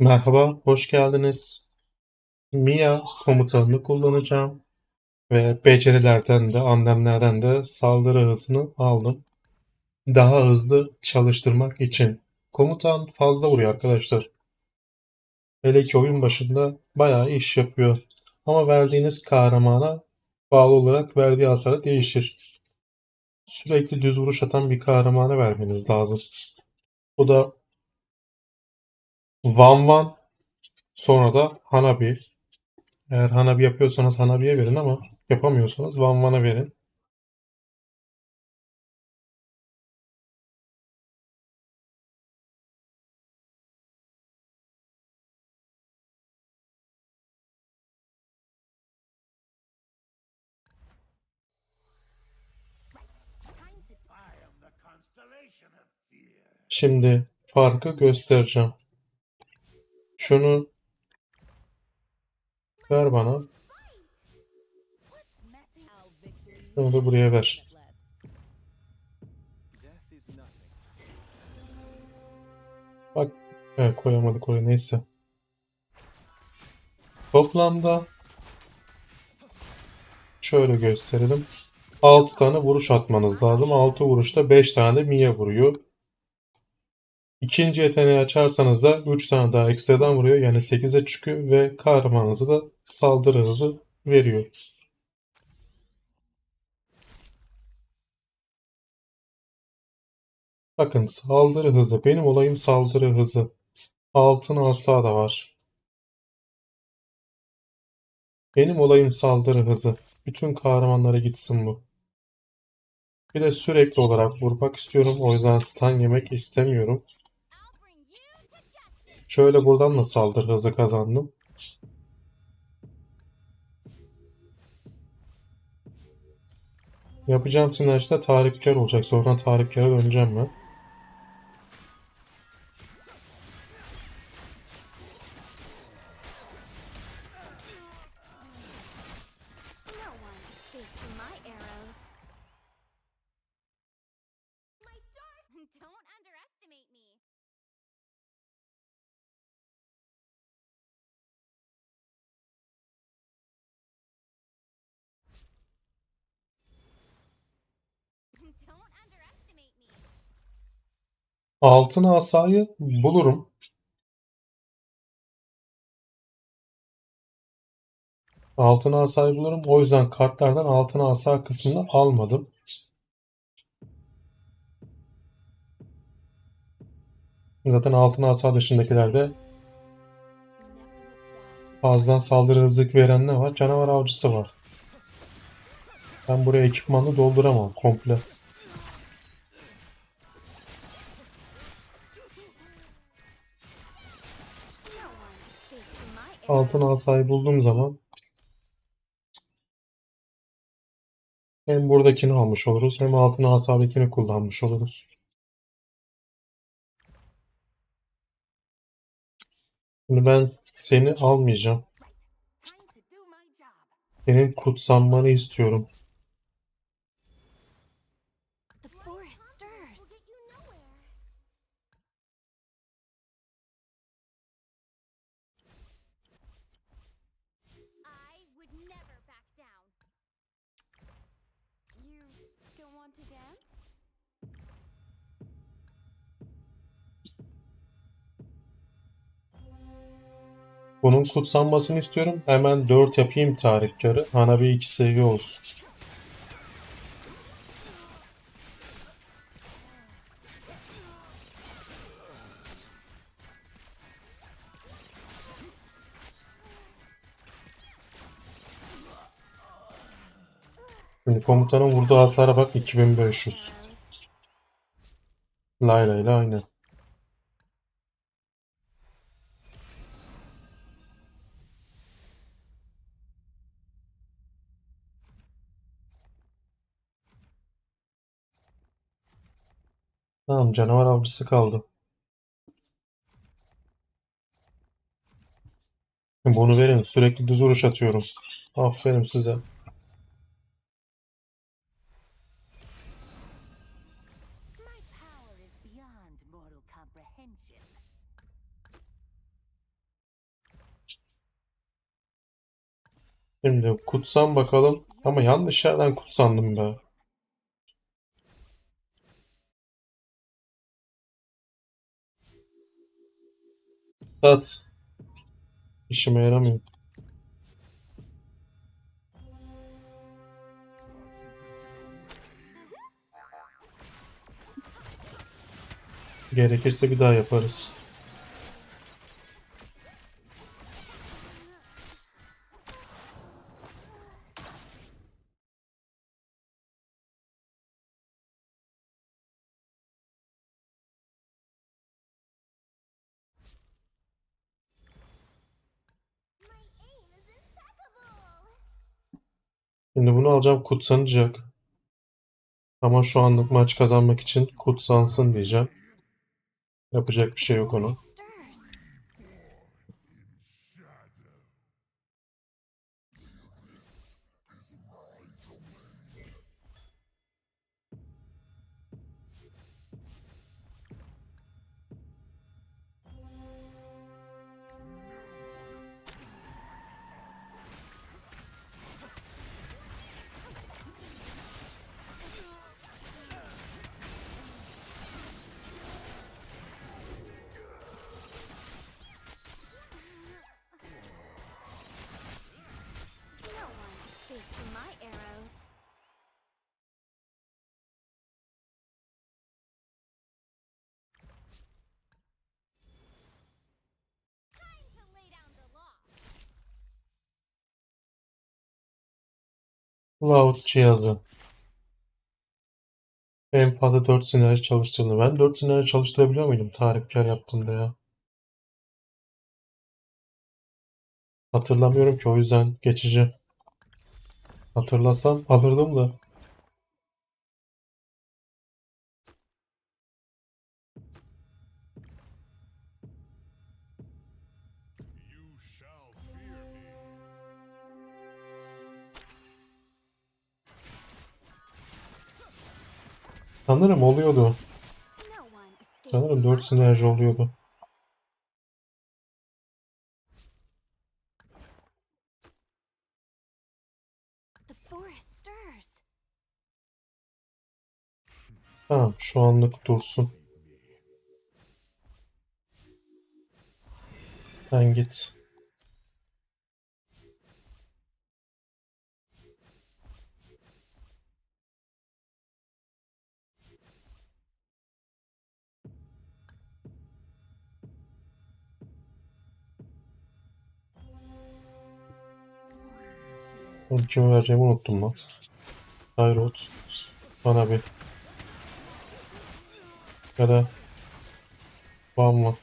Merhaba, hoş geldiniz. Mia komutanını kullanacağım ve becerilerden de annemlerden de saldırı hızını aldım. Daha hızlı çalıştırmak için. Komutan fazla vuruyor arkadaşlar. Hele ki oyun başında bayağı iş yapıyor. Ama verdiğiniz kahramana bağlı olarak verdiği hasarı değişir. Sürekli düz vuruş atan bir kahramana vermeniz lazım. Bu da Van Van sonra da Hanabi. Eğer Hanabi yapıyorsanız Hanabi'ye verin ama yapamıyorsanız Van Van'a verin. Şimdi farkı göstereceğim. Şunu ver bana. Şunu da buraya ver. Bak, evet, koyamadık oraya neyse. Toplamda şöyle gösterelim. 6 tane vuruş atmanız lazım. 6 vuruşta 5 tane Mia vuruyor. İkinci yeteneği açarsanız da 3 tane daha ekstradan vuruyor. Yani 8'e çıkıyor ve kahramanınızı da saldırı hızı veriyor. Bakın saldırı hızı. Benim olayım saldırı hızı. Altın asa da var. Benim olayım saldırı hızı. Bütün kahramanlara gitsin bu. Bir de sürekli olarak vurmak istiyorum. O yüzden stun yemek istemiyorum. Şöyle buradan da saldırı hızı kazandım. Yapacağım sinerjide tarifkar olacak. Sonra tarifkara döneceğim ben. Altın asayı bulurum. Altın asayı bulurum. O yüzden kartlardan altın asa kısmını almadım. Zaten altın asa dışındakilerde fazladan saldırı hızlık veren ne var? Canavar avcısı var. Ben buraya ekipmanı dolduramam komple. Altın asayı bulduğum zaman hem buradakini almış oluruz hem altın asadakini kullanmış oluruz. Şimdi ben seni almayacağım. Senin kutsanmanı istiyorum. Bunun kutsanmasını istiyorum. Hemen 4 yapayım tarihkarı. Ana bir iki seviye olsun. Şimdi komutanın vurduğu hasara bak 2500. Layla ile aynı. Son canavar avcısı kaldı. Bunu verin. Sürekli düz vuruş atıyorum. Aferin size. Şimdi kutsam bakalım. Ama yanlış yerden kutsandım be. Tat. İşime yaramıyor. Gerekirse bir daha yaparız. Şimdi bunu alacağım kutsanacak. Ama şu anlık maç kazanmak için kutsansın diyeceğim. Yapacak bir şey yok ona. Cloud cihazı. En fazla 4 sinerji çalıştığını. Ben 4 sinerji çalıştırabiliyor muydum tarifkar yaptığımda ya? Hatırlamıyorum ki o yüzden geçici. Hatırlasam alırdım da. Sanırım oluyordu. Sanırım from 4 my sinerji oluyordu. Tamam şu anlık dursun. Sen git. Oğlum kime vereceğimi unuttum lan. Tyrot. Bana bir. Ya da Bamma.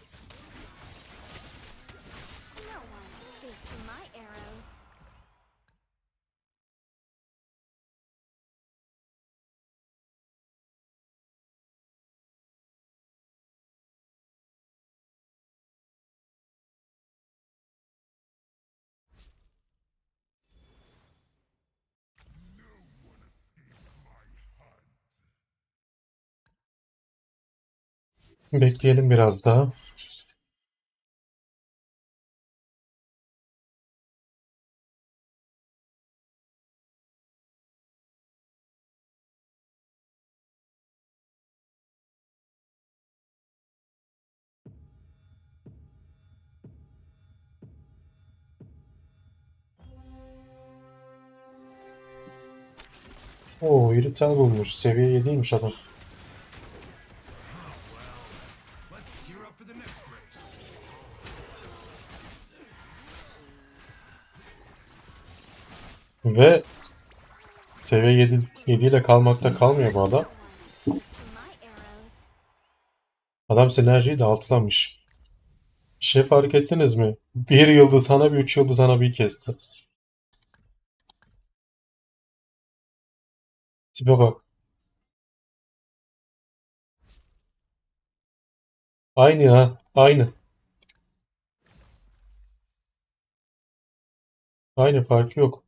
Bekleyelim biraz daha. Oo, irital bulmuş. Seviye 7'ymiş adam. Seviye 7, 7 ile kalmakta kalmıyor bu adam. Adam sinerjiyi de altılamış. Bir şey fark ettiniz mi? Bir yıldız sana bir üç yıldız sana bir kesti. Tipe bak. Aynı ya. Aynı. Aynı farkı yok.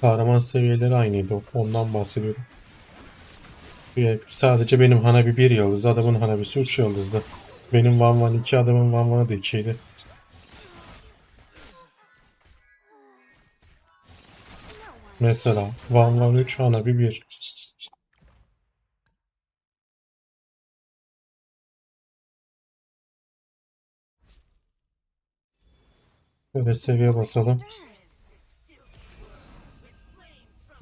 Kahraman seviyeleri aynıydı. Ondan bahsediyorum. Bir- Sadece benim Hanabi 1 yıldız, adamın Hanabi'si 3 yıldızdı. Benim Van Van 2, adamın Van Van'ı da 2'ydi. Mesela Van Van 3, Hanabi 1. Böyle seviye basalım.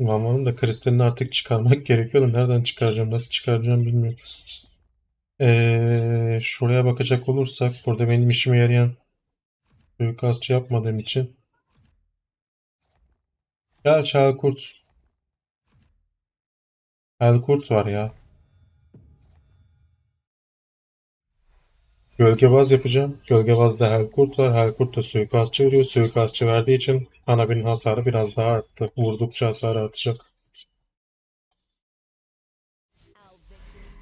Van'ın da kristalini artık çıkarmak gerekiyor da nereden çıkaracağım, nasıl çıkaracağım bilmiyorum. Ee, şuraya bakacak olursak burada benim işime yarayan suikastçı yapmadığım için Gel Çelkurt. Çelkurt var ya. Gölgebaz yapacağım. Gölgebazda Helkurt var. Helkurt da suikastçı veriyor. Suikastçı verdiği için Anabinin hasarı biraz daha arttı. Vurdukça hasar artacak.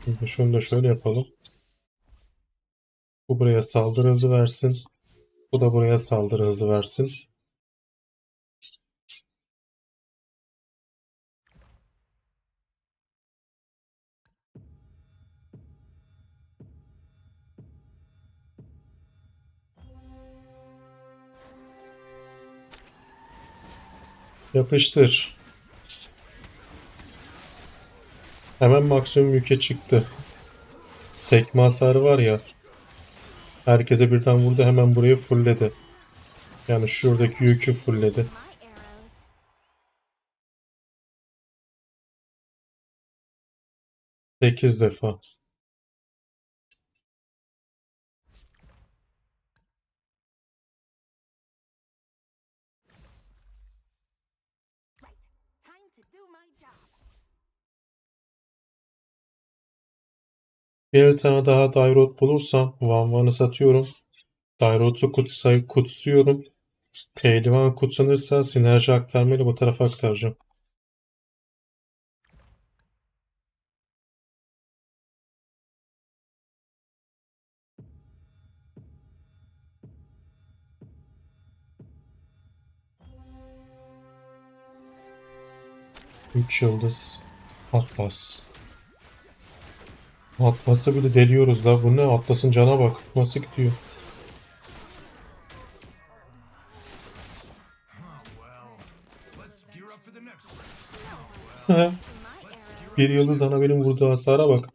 Şimdi şunu da şöyle yapalım. Bu buraya saldırı hızı versin. Bu da buraya saldırı hızı versin. Yapıştır. Hemen maksimum yüke çıktı. Sekme hasarı var ya. Herkese birden vurdu hemen burayı fullledi. Yani şuradaki yükü fullledi. 8 defa. Bir tane daha Dairot bulursam Van Van'ı satıyorum. Dairot'u kutsay kutsuyorum. Pehlivan kutsanırsa sinerji aktarmayla bu tarafa aktaracağım. Üç yıldız. Atlas. Atlas'ı bile deliyoruz la. Bu ne? Atlas'ın cana bak. Nasıl gidiyor? Bir yıldız ana benim vurduğu hasara bak.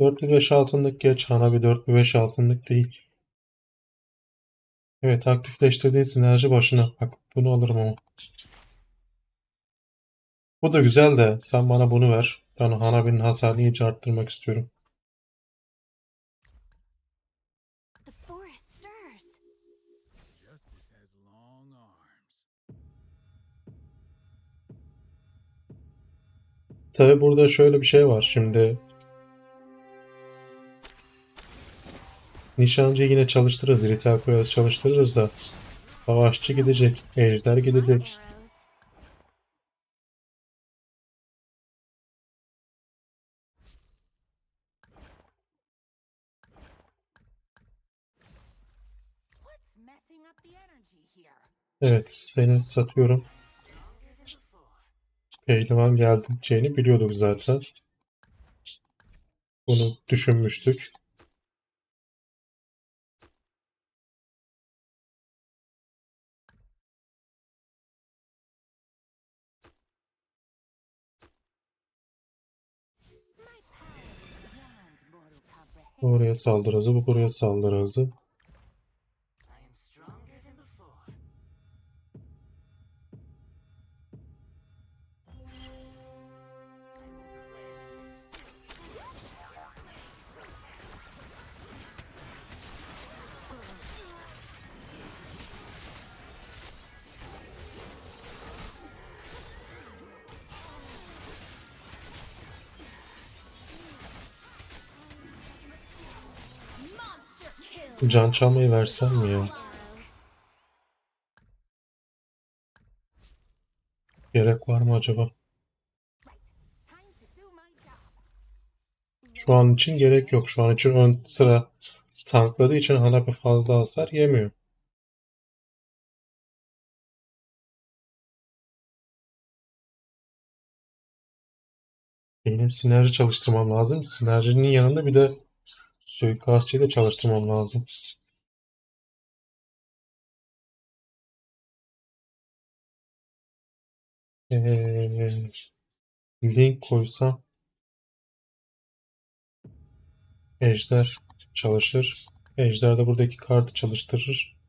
Dörtlü beş altınlık geç. Hana bir dörtlü beş altınlık değil. Evet aktifleştirdiğin sinerji başına. Bak bunu alırım ama. Bu da güzel de sen bana bunu ver. Ben Hanabi'nin hasarını iyice arttırmak istiyorum. Tabi burada şöyle bir şey var şimdi. Nişancıyı yine çalıştırırız. Ritel koyarız çalıştırırız da. Savaşçı gidecek. Ejder gidecek. Evet seni satıyorum. Pehlivan geleceğini biliyorduk zaten. Bunu düşünmüştük. Oraya saldırı hızı, bu buraya saldırı hızı. Can çalmayı versem mi ya? Gerek var mı acaba? Şu an için gerek yok. Şu an için ön sıra tankladığı için Hanabi fazla hasar yemiyor. Benim sinerji çalıştırmam lazım. Sinerjinin yanında bir de suikastçıyı da çalıştırmam lazım. Ee, link koysam Ejder çalışır. Ejder de buradaki kartı çalıştırır.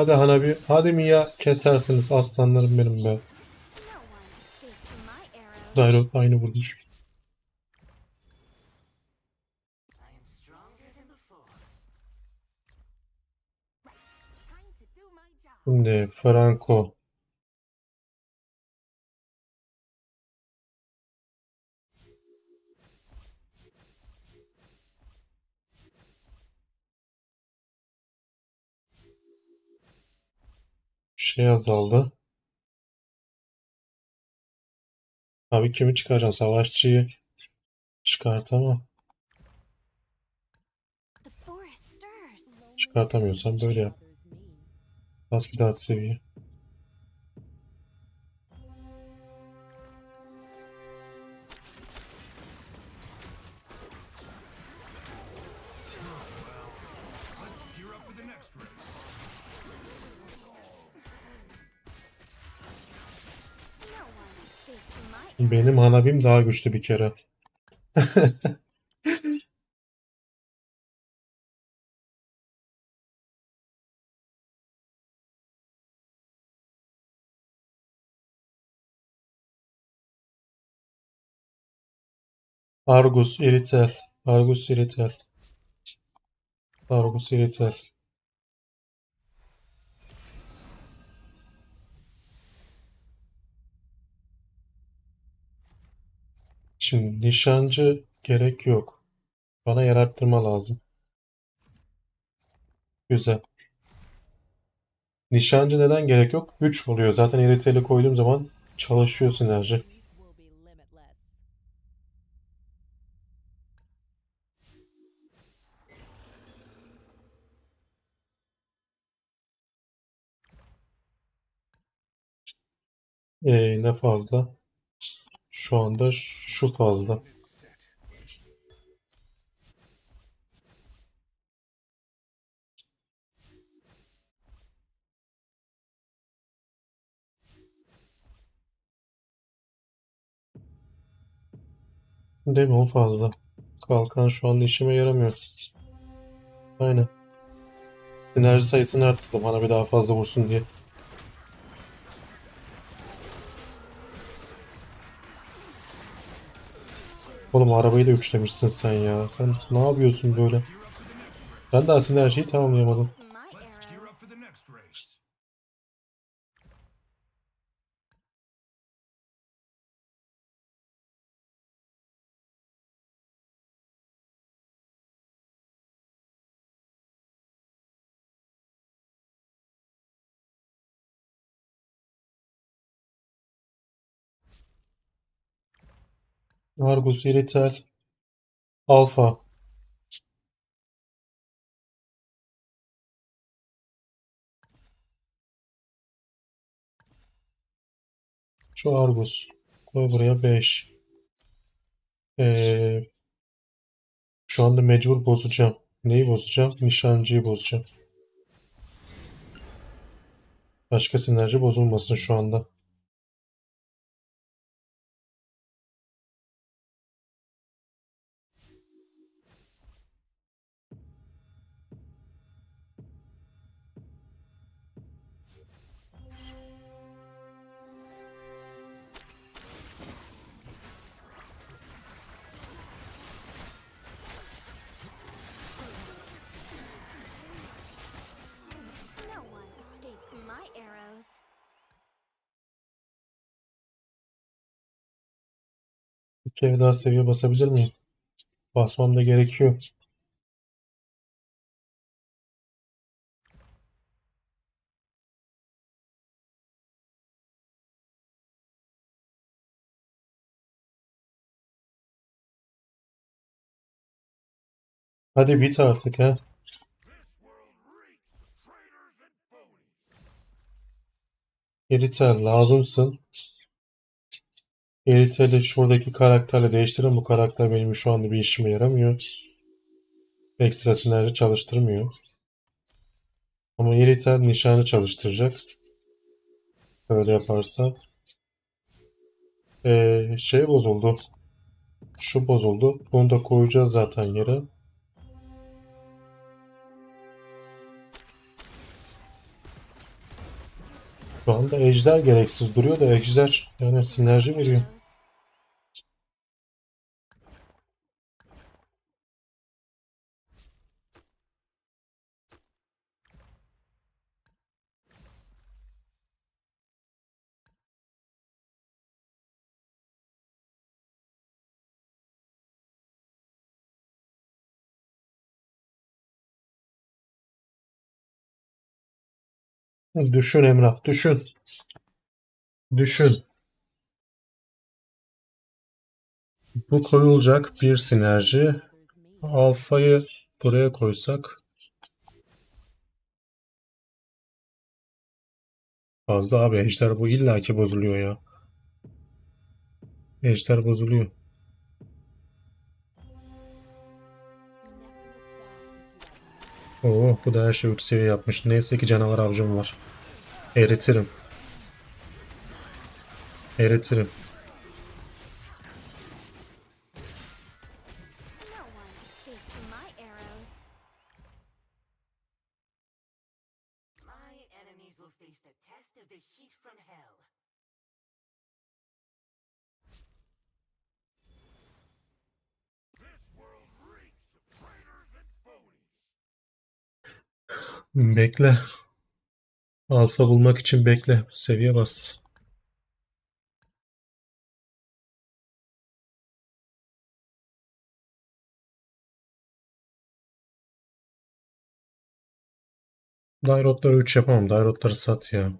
Hadi Hanabi, hadi Mia kesersiniz aslanlarım benim be. Zyro aynı vurmuş. Şimdi Franco. Şey azaldı. Abi kimi çıkaracağım? Savaşçıyı çıkartamam. Çıkartamıyorsam böyle yap. Bas bir daha seviye. Benim Hanabim daha güçlü bir kere. Argus Iritel. Argus Iritel. Argus Iritel. Şimdi nişancı gerek yok. Bana yer lazım. Güzel. Nişancı neden gerek yok? 3 oluyor. Zaten Iritel'i koyduğum zaman çalışıyor sinerji. Ee, ne fazla? Şu anda şu fazla. Değil mi? O fazla. Kalkan şu anda işime yaramıyor. Aynen. Enerji sayısını arttırdım. Bana bir daha fazla vursun diye. Oğlum arabayı da üçlemişsin sen ya. Sen ne yapıyorsun böyle? Ben daha sinerjiyi tamamlayamadım. From my Argus, Iritel, Alpha. Şu Argus. Koy buraya 5. Ee, şu anda mecbur bozacağım. Neyi bozacağım? Nişancıyı bozacağım. Başka sinerji bozulmasın şu anda. Kere daha seviye basabilir miyim? Basmam da gerekiyor. Hadi bit artık ha. Erita lazımsın. Erita'yı şuradaki karakterle değiştirin. Bu karakter benim şu anda bir işime yaramıyor. Ekstra sinerji çalıştırmıyor. Ama Erita nişanı çalıştıracak. Böyle yaparsa. Ee, şey bozuldu. Şu bozuldu. Bunu da koyacağız zaten yere. Şu anda ejder gereksiz duruyor da ejder yani sinerji veriyor. Düşün Emrah, düşün. Düşün. Bu koyulacak bir sinerji. Alfayı buraya koysak fazla abi ejder bu illaki bozuluyor ya. Ejder bozuluyor. Oo, bu da her şey 3 seviye yapmış. Neyse ki canavar avcım var. Eritirim. Eritirim. Bekle. Alfa bulmak için bekle. Seviye bas. Dairotları 3 yapamam. Dairotları sat ya.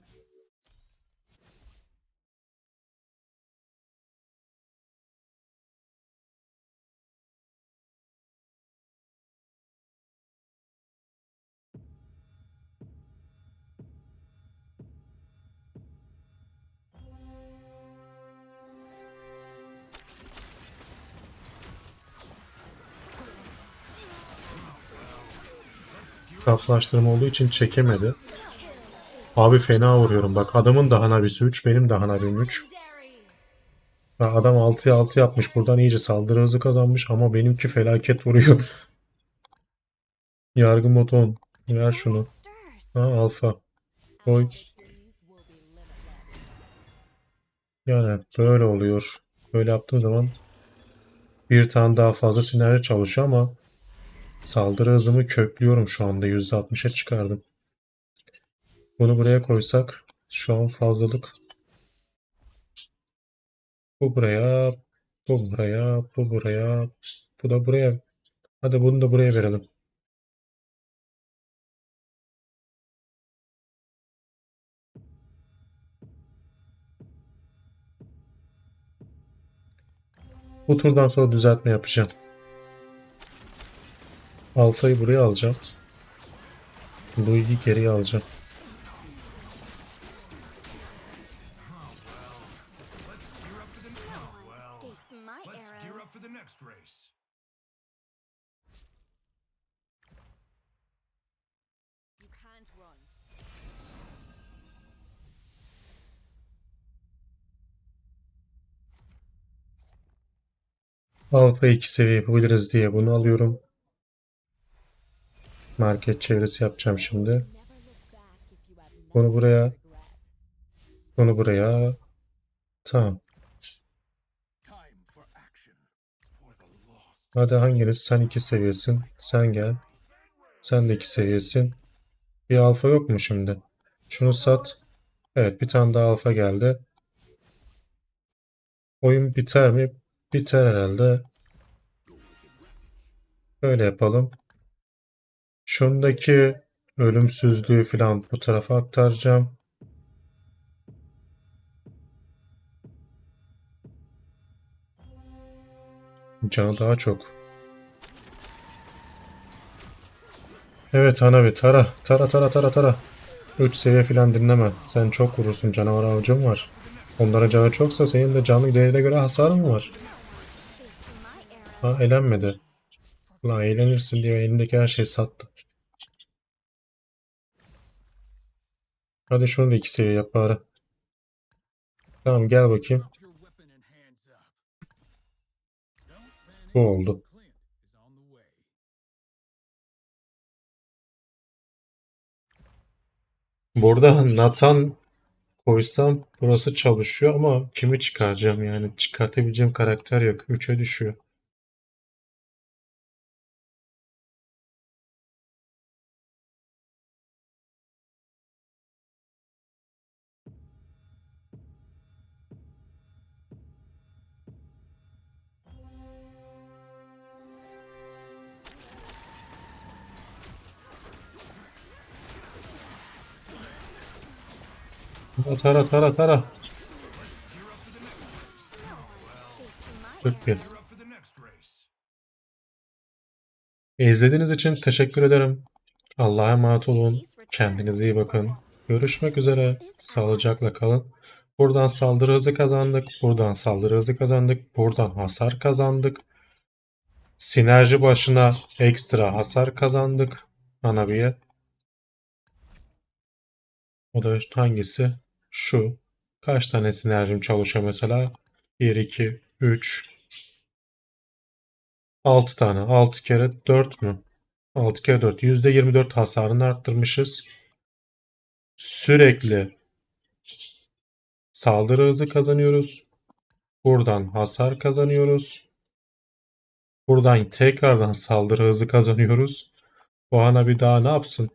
Raflaştırma olduğu için çekemedi. Abi fena vuruyorum. Bak adamın da Hanabisi 3, benim de Hanabim 3. Ya adam 6'ya 6 yapmış. Buradan iyice saldırı hızı kazanmış ama benimki felaket vuruyor. Yargı moton. Ver şunu. Ha alfa. Koy. Yani böyle oluyor. Böyle yaptığın zaman bir tane daha fazla sinerji çalışıyor ama saldırı hızımı köklüyorum şu anda. %60'a çıkardım. Bunu buraya koysak şu an fazlalık. Bu buraya, bu buraya, bu buraya, bu da buraya. Hadi bunu da buraya verelim. Bu turdan sonra düzeltme yapacağım. Alfa'yı buraya alacağım. Louis'i geriye alacağım. Alfa 2 seviye yapabiliriz diye bunu alıyorum. Market çevresi yapacağım şimdi. Bunu buraya, bunu buraya. Tamam. Hadi hanginiz? Sen 2 seviyesin. Sen gel. Sen de 2 seviyesin. Bir alfa yok mu şimdi? Şunu sat. Evet bir tane daha alfa geldi. Oyun biter mi? biter herhalde. Böyle yapalım. Şundaki ölümsüzlüğü falan bu tarafa aktaracağım. Canı daha çok. Evet Hanabi tara. Tara tara tara tara. 3 seviye falan dinleme. Sen çok vurursun canavar avcım var. Onlara canı çoksa senin de canlı değerine göre hasarın var? Ha elenmedi. Ulan eğlenirsin diye elindeki her şeyi sattı. Hadi şunu da iki seviye yap bari. Tamam gel bakayım. Bu oldu. Burada Nathan koysam burası çalışıyor ama kimi çıkaracağım yani çıkartabileceğim karakter yok. 3'e düşüyor. Tara tara tara. 41. Gear up for the next race. İzlediğiniz için teşekkür ederim. Allah'a emanet olun. Kendinize iyi bakın. Görüşmek üzere. Sağlıcakla kalın. Buradan saldırı hızı kazandık. Buradan saldırı hızı kazandık. Buradan hasar kazandık. Sinerji başına ekstra hasar kazandık. Hanabi'ye. O da hangisi? Şu. Kaç tane sinerjim çalışıyor mesela? 1, 2, 3, 6 tane. 6 kere 4 mü? 6 kere 4. %24 hasarını arttırmışız. Sürekli saldırı hızı kazanıyoruz. Buradan hasar kazanıyoruz. Buradan tekrardan saldırı hızı kazanıyoruz. Bu ana bir daha ne yapsın?